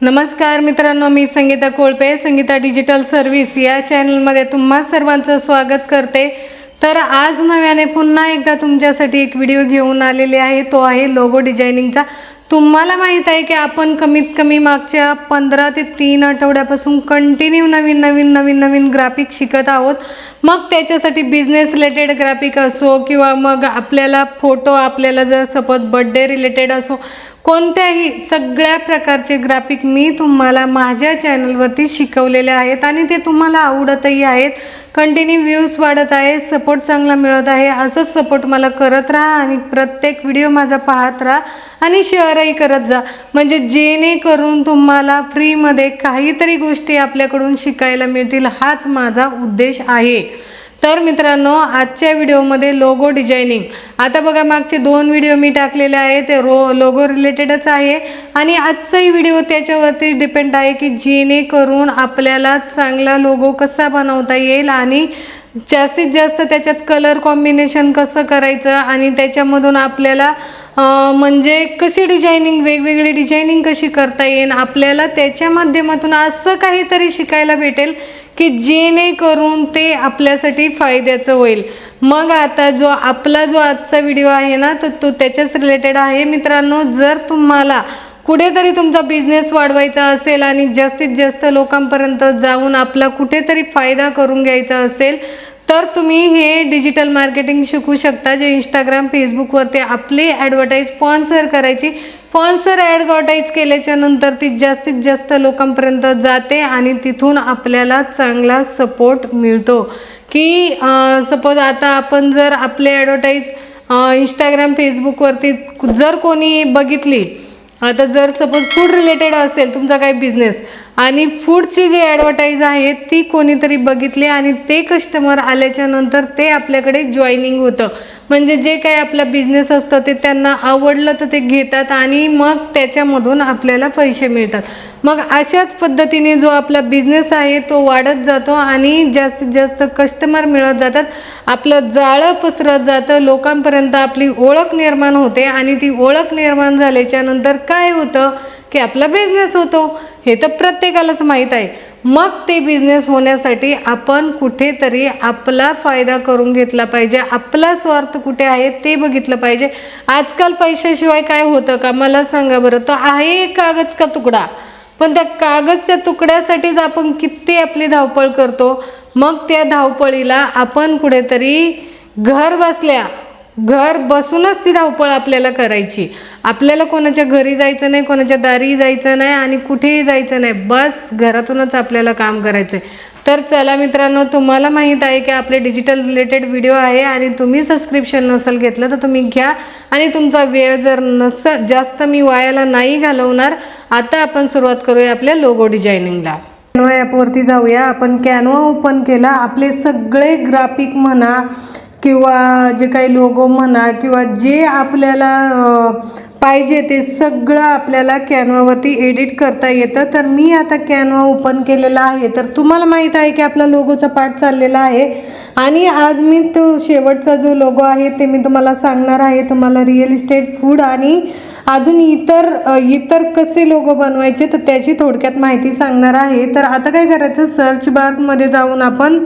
नमस्कार मित्रांनो मी संगीता कोळपे संगीता डिजिटल सर्व्हिस या चॅनलमध्ये तुम्हा सर्वांचं स्वागत करते. तर आज नव्याने पुन्हा एकदा तुमच्यासाठी एक व्हिडिओ घेऊन आलेले आहे. तो आहे लोगो डिझायनिंगचा तुम्हाला माहीत आहे की आपण कमीत कमी मागच्या पंधरा ते तीन आठवड्यापासून कंटिन्यू नवीन नवीन नवीन नवीन ग्राफिक शिकत आहोत. मग त्याच्यासाठी बिझनेस रिलेटेड ग्राफिक असो किंवा मग आपल्याला फोटो आपल्याला जर सपोज बड्डे रिलेटेड असो कोणत्याही सगळ्या प्रकारचे ग्राफिक मी तुम्हाला माझ्या चॅनलवरती शिकवलेले आहेत आणि ते तुम्हाला आवडतही आहेत. कंटिन्यू व्ह्यूज वाढत आहे सपोर्ट चांगला मिळत आहे असंच सपोर्ट मला करत राहा आणि प्रत्येक व्हिडिओ माझा पाहत राहा आणि शेअरही करत जा. म्हणजे जेणेकरून तुम्हाला फ्रीमध्ये काहीतरी गोष्टी आपल्याकडून शिकायला मिळतील हाच माझा उद्देश आहे. तर मित्रांनो आजच्या व्हिडिओमध्ये लोगो डिझायनिंग आता बघा मागचे दोन व्हिडिओ मी टाकलेले आहे ते रो लोगो रिलेटेडच आहे. आणि आजचाही व्हिडिओ त्याच्यावरती डिपेंड आहे की जेणेकरून आपल्याला चांगला लोगो कसा बनवता येईल आणि जास्तीत जास्त त्याच्यात कलर कॉम्बिनेशन कसं करायचं आणि त्याच्यामधून आपल्याला म्हणजे कशी डिझायनिंग वेगवेगळी डिझायनिंग कशी करता येईल आपल्याला त्याच्या माध्यमातून असं काहीतरी शिकायला भेटेल की जेणेकरून ते आपल्यासाठी फायद्याचं होईल. मग आता जो आपला जो आजचा व्हिडिओ आहे ना तर तो त्याच्याच रिलेटेड आहे. मित्रांनो जर तुम्हाला कुठेतरी तुमचा बिझनेस वाढवायचा असेल आणि जास्तीत जास्त लोकांपर्यंत जाऊन आपला कुठेतरी फायदा करून घ्यायचा असेल तर तुम्ही हे डिजिटल मार्केटिंग शिकू शकता जे इंस्टाग्राम फेसबुकवरती आपली ॲडव्हर्टाईज स्पॉन्सर करायची. स्पॉन्सर ॲडव्हर्टाईज केल्याच्यानंतर ती जास्तीत जास्त लोकांपर्यंत जाते आणि तिथून आपल्याला चांगला सपोर्ट मिळतो. की सपोज आता आपण जर आपले ॲडव्हर्टाईज इंस्टाग्राम फेसबुकवरती जर कोणी बघितली आता जर सपोज फूड रिलेटेड असेल तुमचा काही बिझनेस आणि फूडची जी ॲडव्हर्टाईज आहे ती कोणीतरी बघितली आणि ते कस्टमर आल्याच्यानंतर ते आपल्याकडे जॉईनिंग होतं. म्हणजे जे काही आपला बिझनेस असतं ते त्यांना आवडलं तर ते घेतात आणि मग त्याच्यामधून आपल्याला पैसे मिळतात. मग अशाच पद्धतीने जो आपला बिझनेस आहे तो वाढत जातो आणि जास्तीत जास्त कस्टमर मिळत जातात. आपलं जाळं पसरत जातं लोकांपर्यंत आपली ओळख निर्माण होते आणि ती ओळख निर्माण झाल्याच्यानंतर काय होतं की आपला बिझनेस होतो. हे तर प्रत्येकालाच माहीत आहे. मग ते बिझनेस होण्यासाठी आपण कुठेतरी आपला फायदा करून घेतला पाहिजे. आपला स्वार्थ कुठे आहे ते बघितलं पाहिजे. आजकाल पैशाशिवाय काय होतं का? मला सांगा बरं. तो आहे कागदचा कागद का तुकडा. पण त्या कागदच्या तुकड्यासाठीच आपण किती आपली धावपळ करतो. मग त्या धावपळीला आपण कुठेतरी घर बसल्या घर बसूनच ती धावपळ आपल्याला करायची. आपल्याला कोणाच्या घरी जायचं नाही कोणाच्या दारी जायचं नाही आणि कुठेही जायचं नाही. बस घरातूनच आपल्याला काम करायचं आहे तर चला मित्रांनो तुम्हाला माहीत आहे की आपले डिजिटल रिलेटेड व्हिडिओ आहे आणि तुम्ही सबस्क्रिप्शन नसेल घेतलं तर तुम्ही घ्या. आणि तुमचा वेळ जर नस जास्त मी वायाला नाही घालवणार आता आपण सुरुवात करूया आपल्या लोगो डिझायनिंगला कॅनवा ॲपवरती जाऊया. आपण कॅनवा ओपन केला. आपले सगळे ग्राफिक म्हणा किंवा जे काही लोगो म्हणा किंवा जे आपल्याला पाहिजे ते सगळं आपल्याला कॅनवावरती एडिट करता येतं. तर मी आता कॅनवा ओपन केलेला आहे. तर तुम्हाला माहीत आहे की आपला लोगोचा पार्ट चाललेला आहे. आणि आज मी तो शेवटचा जो लोगो आहे ते मी तुम्हाला सांगणार आहे. तुम्हाला रिअल इस्टेट फूड आणि अजून इतर इतर कसे लोगो बनवायचे तर त्याची थोडक्यात माहिती सांगणार आहे. तर आता काय करायचं? सर्च बारमध्ये जाऊन आपण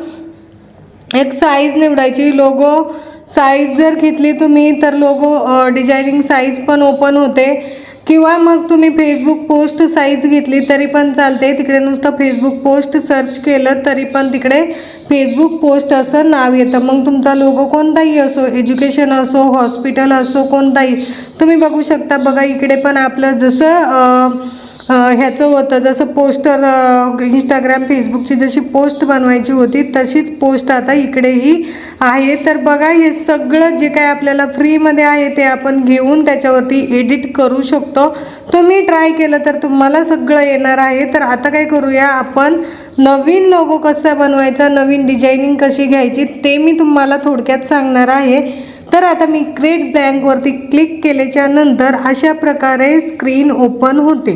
एक साईज निवडायची. लोगो साईज जर घेतली तुम्ही तर लोगो डिझायनिंग साईज पण ओपन होते. किंवा मग तुम्ही फेसबुक पोस्ट साईज घेतली तरी पण चालते. तिकडे नुसतं फेसबुक पोस्ट सर्च केलं तरी पण तिकडे फेसबुक पोस्ट असं नाव येतं. मग तुमचा लोगो कोणताही असो एज्युकेशन असो हॉस्पिटल असो कोणताही तुम्ही बघू शकता. बघा इकडे पण आपलं जसं ह्याचं होतं जसं पोस्टर इंस्टाग्राम फेसबुकची जशी पोस्ट बनवायची होती तशीच पोस्ट आता इकडेही आहे. तर बघा हे सगळं जे काय आपल्याला फ्रीमध्ये आहे ते आपण घेऊन त्याच्यावरती एडिट करू शकतो. तुम्ही ट्राय केलं तर तुम्हाला सगळं येणार आहे. तर आता काय करूया आपण नवीन लोगो कसा बनवायचा नवीन डिझायनिंग कशी घ्यायची ते मी तुम्हाला थोडक्यात सांगणार आहे. तर आता मी क्रेट ब्लँकवरती क्लिक केल्याच्यानंतर अशा प्रकारे स्क्रीन ओपन होते.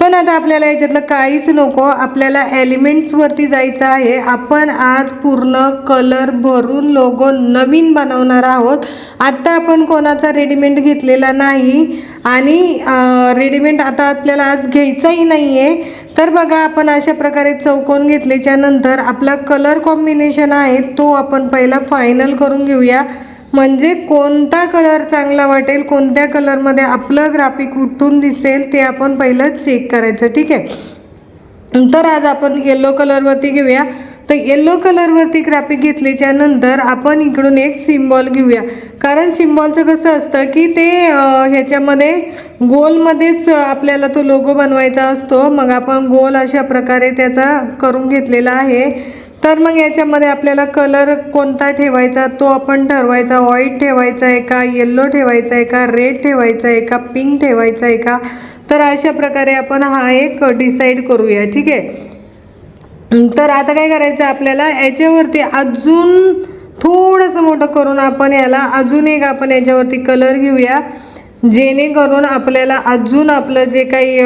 पण आता आपल्याला याच्यातलं काहीच नको. आपल्याला एलिमेंट्सवरती जायचं आहे. आपण आज पूर्ण कलर भरून लोगो नवीन बनवणार आहोत. आत्ता आपण कोणाचा रेडीमेड घेतलेला नाही. आणि रेडीमेड आता आपल्याला आज घ्यायचाही नाही आहे तर बघा आपण अशा प्रकारे चौकोन घेतल्याच्या नंतर आपला कलर कॉम्बिनेशन आहे तो आपण पहिला फायनल करून घेऊया. म्हणजे कोणता कलर चांगला वाटेल कोणत्या कलरमध्ये आपलं ग्राफिक उठून दिसेल ते आपण पहिलं चेक करायचं ठीक आहे? तर आज आपण येलो कलरवरती घेऊया. तर येल्लो कलरवरती ग्राफिक घेतल्याच्या नंतर आपण इकडून एक सिम्बॉल घेऊया. कारण सिम्बॉलचं कसं असतं की ते ह्याच्यामध्ये गोलमध्येच आपल्याला तो लोगो बनवायचा असतो. मग आपण गोल अशा प्रकारे त्याचा करून घेतलेला आहे. तर मग याच्यामध्ये आपल्याला कलर कोणता ठेवायचा? तो आपण ठरवायचा. व्हाईट ठेवायचा आहे का? येल्लो ठेवायचा आहे का? रेड ठेवायचा आहे का? पिंक ठेवायचा आहे का? तर अशा प्रकारे आपण हा एक डिसाईड करूया ठीक आहे? तर आता काय करायचं आपल्याला? याच्यावरती अजून थोडंसं मोठं करून आपण याला अजून एक आपण याच्यावरती कलर घेऊया. जेणेकरून आपल्याला अजून आपलं जे काही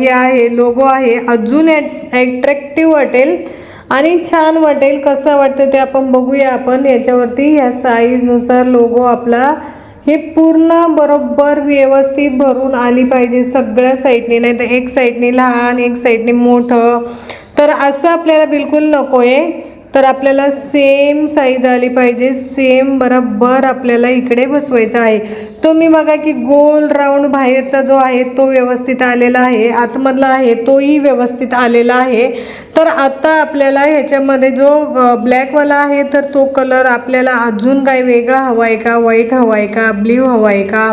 हे आहे लोगो आहे अजून ॲट्रॅक्टिव्ह वाटेल. आणि छान वाटेल कसं वाटतं ते आपण बघूया आपण. याच्यावरती ह्या साईजनुसार लोगो आपला. हे पूर्ण बरोबर व्यवस्थित भरून आली पाहिजे सगळ्या साईडने नाही तर एक साईडने लहान एक साईडने मोठं. तर असं आपल्याला बिलकुल नको आहे तर आपल्याला सेम साईज आली पाहिजे. सेम बरोबर आपल्याला इकडे बसवायचं आहे. तो मी बघा की गोल राऊंड बाहेरचा जो आहे तो व्यवस्थित आलेला आहे. आतमधला आहे तोही व्यवस्थित आलेला आहे. तर आता आपल्याला ह्याच्यामध्ये जो ब्लॅकवाला आहे तर तो कलर आपल्याला अजून काय वेगळा हवा आहे का? व्हाईट हवा आहे का? ब्ल्यू हवा आहे का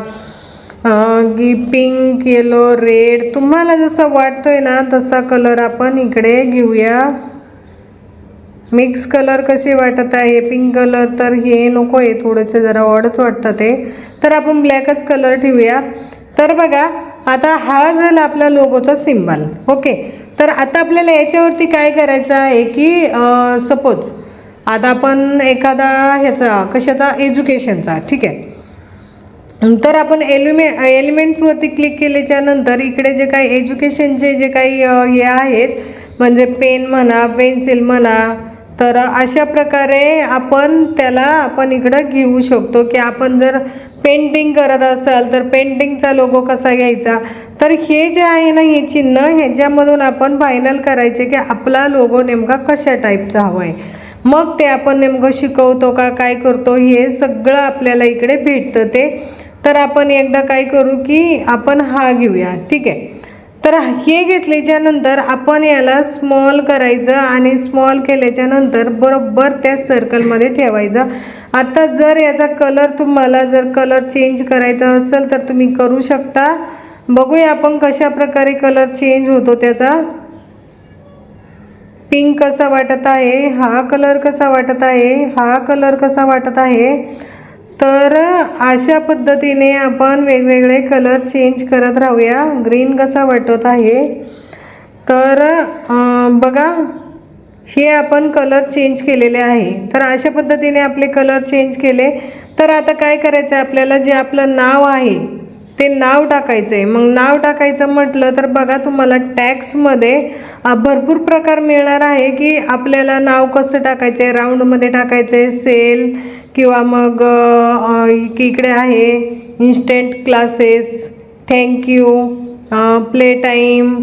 की पिंक येलो रेड तुम्हाला जसं वाटतोय ना तसा कलर आपण इकडे घेऊया. मिक्स कलर कसे वाटत आहे? पिंक कलर तर हे नको आहे थोडंसं जरा ऑडच वाटतं ते. तर आपण ब्लॅकच कलर ठेवूया. तर बघा आता हा झाला आपला लोगोचा सिम्बल ओके तर आता आपल्याला याच्यावरती काय करायचं आहे की सपोज आता आपण एखादा ह्याचा कशाचा? एज्युकेशनचा ठीक आहे. तर आपण एलिमे एलिमेंट्सवरती क्लिक केल्याच्यानंतर इकडे जे काही एज्युकेशनचे जे काही हे आहेत म्हणजे पेन म्हणा पेन्सिल म्हणा तर अशा प्रकारे आपण त्याला आपण इकडं घेऊ शकतो की आपण जर पेंटिंग करत असाल तर पेंटिंगचा लोगो कसा घ्यायचा? तर हे जे आहे ना हे चिन्ह ह्याच्यामधून आपण फायनल करायचे की आपला लोगो नेमका कशा टाईपचा हवा आहे मग ते आपण नेमकं शिकवतो का काय करतो हे सगळं आपल्याला इकडे भेटतं ते. तर आपण एकदा काय करू की आपण हा घेऊया ठीक आहे? तर हे घेतल्याच्या नंतर आपण याला स्मॉल करायचं आणि स्मॉल केल्याच्यानंतर बरोबर त्या सर्कलमध्ये ठेवायचं. आता जर याचा कलर तुम्हाला जर कलर चेंज करायचा असेल तर तुम्ही करू शकता. बघूया आपण कशा प्रकारे कलर चेंज होतो त्याचा. पिंक कसा वाटत आहे? हा कलर कसा वाटत आहे? हा कलर कसा वाटत आहे? तर अशा पद्धतीने आपण वेगवेगळे कलर चेंज करत राहूया. ग्रीन कसा वाटत आहे? तर बघा हे आपण कलर चेंज केलेले आहे. तर अशा पद्धतीने आपले कलर चेंज केले. तर आता काय करायचं आहे आपल्याला? जे आपलं नाव आहे ते नाव टाकायचं आहे मग नाव टाकायचं म्हटलं तर बघा तुम्हाला टॅक्समध्ये भरपूर प्रकार मिळणार आहे की आपल्याला नाव कसं टाकायचं आहे राऊंडमध्ये टाकायचं आहे सेल किंवा मग अ, इकडे आहे instant classes thank you play time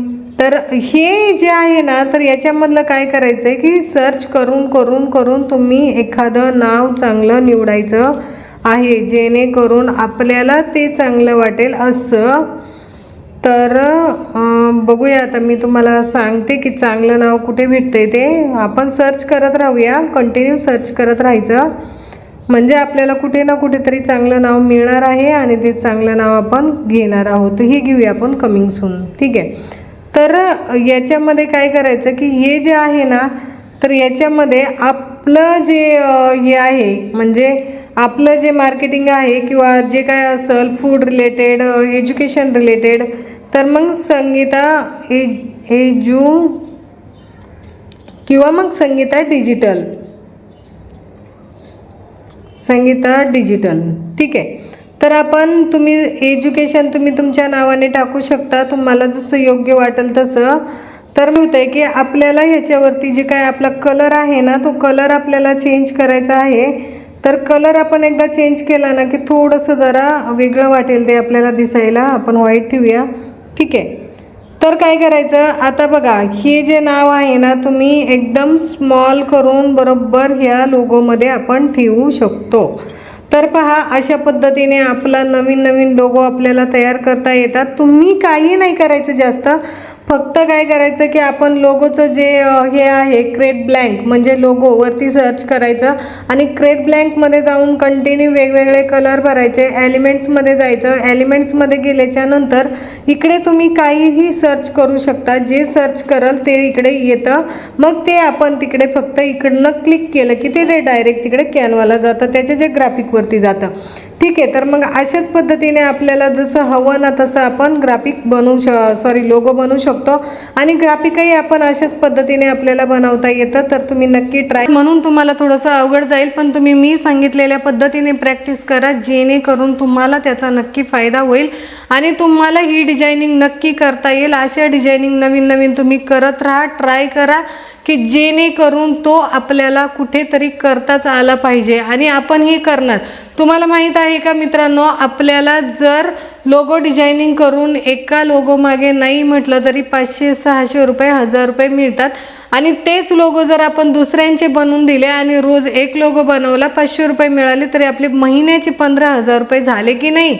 तर हे जे आहे ना तर याच्यामधलं काय करायचं आहे की सर्च करून करून करून तुम्ही एखादं नाव चांगलं निवडायचं आहे जेणेकरून आपल्याला ते चांगलं वाटेल असं. तर बघूया आता मी तुम्हाला सांगते की चांगलं नाव कुठे भेटते ते. आपण सर्च करत राहूया कंटिन्यू सर्च करत राहायचं. म्हणजे आपल्याला कुठे ना कुठेतरी चांगलं नाव मिळणार आहे आणि ते चांगलं नाव आपण घेणार आहोत. हे घेऊया आपण कमिंग सून ठीक आहे? तर याच्यामध्ये काय करायचं की हे जे आहे ना तर याच्यामध्ये आपलं जे हे आहे म्हणजे आपलं जे मार्केटिंग आहे किंवा जे काय असेल फूड रिलेटेड एज्युकेशन रिलेटेड तर मग संगीता एज एजू किंवा मग संगीता डिजिटल संगीता डिजिटल ठीक आहे. तर आपण तुम्ही एज्युकेशन तुम्ही तुमच्या नावाने टाकू शकता. तुम्हाला जसं योग्य वाटेल तसं. तर मी आहे की आपल्याला ह्याच्यावरती जे काय आपला कलर आहे ना तो कलर आपल्याला चेंज करायचा आहे. तर कलर आपण एकदा चेंज केला ना की थोडंसं जरा वेगळं वाटेल ते आपल्याला दिसायला. आपण व्हाईट ठेवूया. ठीक आहे. तर काय करायचं? आता बघा हे जे नाव आहे ना तुम्ही एकदम स्मॉल करून बरोबर ह्या लोगोमध्ये आपण ठेवू शकतो. तर पहा अशा पद्धतीने आपला नवीन नवीन लोगो आपल्याला तयार करता येतात. तुम्ही काही नाही करायचं जास्त. फक्त काय करायचं की आपण लोगोचं जे हे आहे क्रेट ब्लँक म्हणजे लोगो वरती सर्च करायचं आणि क्रेट ब्लँकमध्ये जाऊन कंटिन्यू वेगवेगळे कलर भरायचे एलिमेंट्समध्ये जायचं. एलिमेंट्समध्ये गेल्याच्यानंतर इकडे तुम्ही काहीही सर्च करू शकता. जे सर्च कराल ते इकडे येतं. मग ते आपण तिकडे फक्त इकडनं क्लिक केलं की ते डायरेक्ट तिकडे कॅनवाला जातं. त्याचे जे ग्राफिकवरती जातं. ठीक आहे तर मग अशाच पद्धतीने आपल्याला जसं हवं ना तसं आपण ग्राफिक बनवू श सॉरी लोगो बनवू शकतो. आणि ग्राफिकही आपण अशाच पद्धतीने आपल्याला बनवता येतं तर तुम्ही नक्की ट्राय म्हणून तुम्हाला थोडंसं अवघड जाईल पण तुम्ही मी सांगितलेल्या पद्धतीने प्रॅक्टिस करा जेणेकरून तुम्हाला त्याचा नक्की फायदा होईल आणि तुम्हाला ही डिझायनिंग नक्की करता येईल. अशा डिझायनिंग नवीन नवीन तुम्ही करत राहा ट्राय करा. की जेणेकरून तो आपल्याला कुठेतरी करताच आला पाहिजे. आणि आपण हे करणार. तुम्हाला माहीत आहे का मित्रांनो आपल्याला जर लोगो डिझायनिंग करून एका लोगो मागे नाही म्हटलं तरी पाचशे सहाशे रुपये हजार रुपये मिळतात. आणि तेच लोगो जर आपण दुसऱ्यांचे बनवून दिले आणि रोज एक लोगो बनवला पाचशे रुपये मिळाले तरी आपले महिन्याचे पंधरा हजार रुपये झाले की नाही?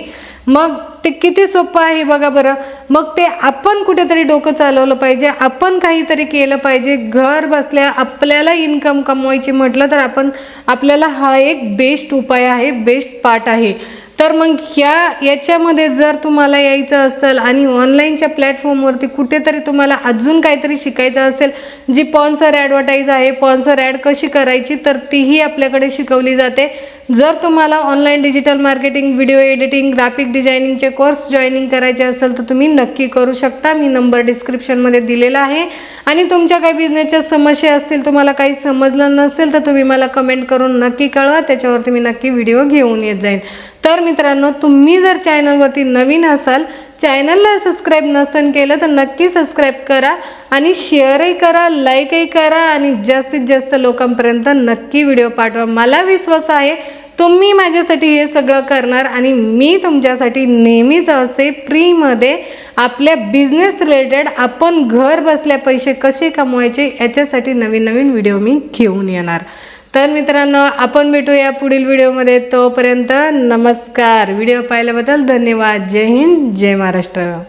मग ते किती सोपं आहे बघा बरं. मग ते आपण कुठेतरी डोकं चालवलं पाहिजे. आपण काहीतरी केलं पाहिजे. घर बसल्या आपल्याला इन्कम कमवायची म्हटलं तर आपण आपल्याला हा एक बेस्ट उपाय आहे बेस्ट पार्ट आहे. तर मग ह्या याच्यामध्ये जर तुम्हाला यायचं असेल आणि ऑनलाईनच्या प्लॅटफॉर्मवरती कुठेतरी तुम्हाला अजून काहीतरी शिकायचं असेल जी पॉन्सर ॲडव्हर्टाईज आहे पॉन्सर ॲड कशी करायची तर तीही आपल्याकडे शिकवली जाते. जर तुम्हाला online digital marketing video editing graphic डिझायनिंगचे course joining करायचे असेल तर तुम्ही नक्की करू शकता. मी नंबर डिस्क्रिप्शनमध्ये दिलेला आहे. आणि तुमच्या काही बिझनेसच्या समस्या असतील तुम्हाला काही समजलं नसेल तर तुम्ही मला कमेंट करून नक्की कळवा. त्याच्यावरती मी नक्की व्हिडिओ घेऊन येत जाईन. तर मित्रांनो तुम्ही जर चॅनलवरती नवीन असाल चॅनलला सबस्क्राईब नसेल केलं तर नक्की सबस्क्राईब करा आणि शेअरही करा लाईकही करा आणि जास्तीत जास्त लोकांपर्यंत नक्की व्हिडिओ पाठवा. मला विश्वास आहे तुम्ही माझ्यासाठी हे सगळं करणार आणि मी तुमच्यासाठी नेहमीच असे फ्रीमध्ये आपल्या बिझनेस रिलेटेड आपण घर बसल्या पैसे कसे कमवायचे याच्यासाठी नवीन नवीन व्हिडिओ मी घेऊन येणार. तर मित्रांनो आपण भेटूया पुढील व्हिडिओमध्ये. तोपर्यंत नमस्कार. व्हिडिओ पाहिल्याबद्दल धन्यवाद. जय हिंद. जय महाराष्ट्र.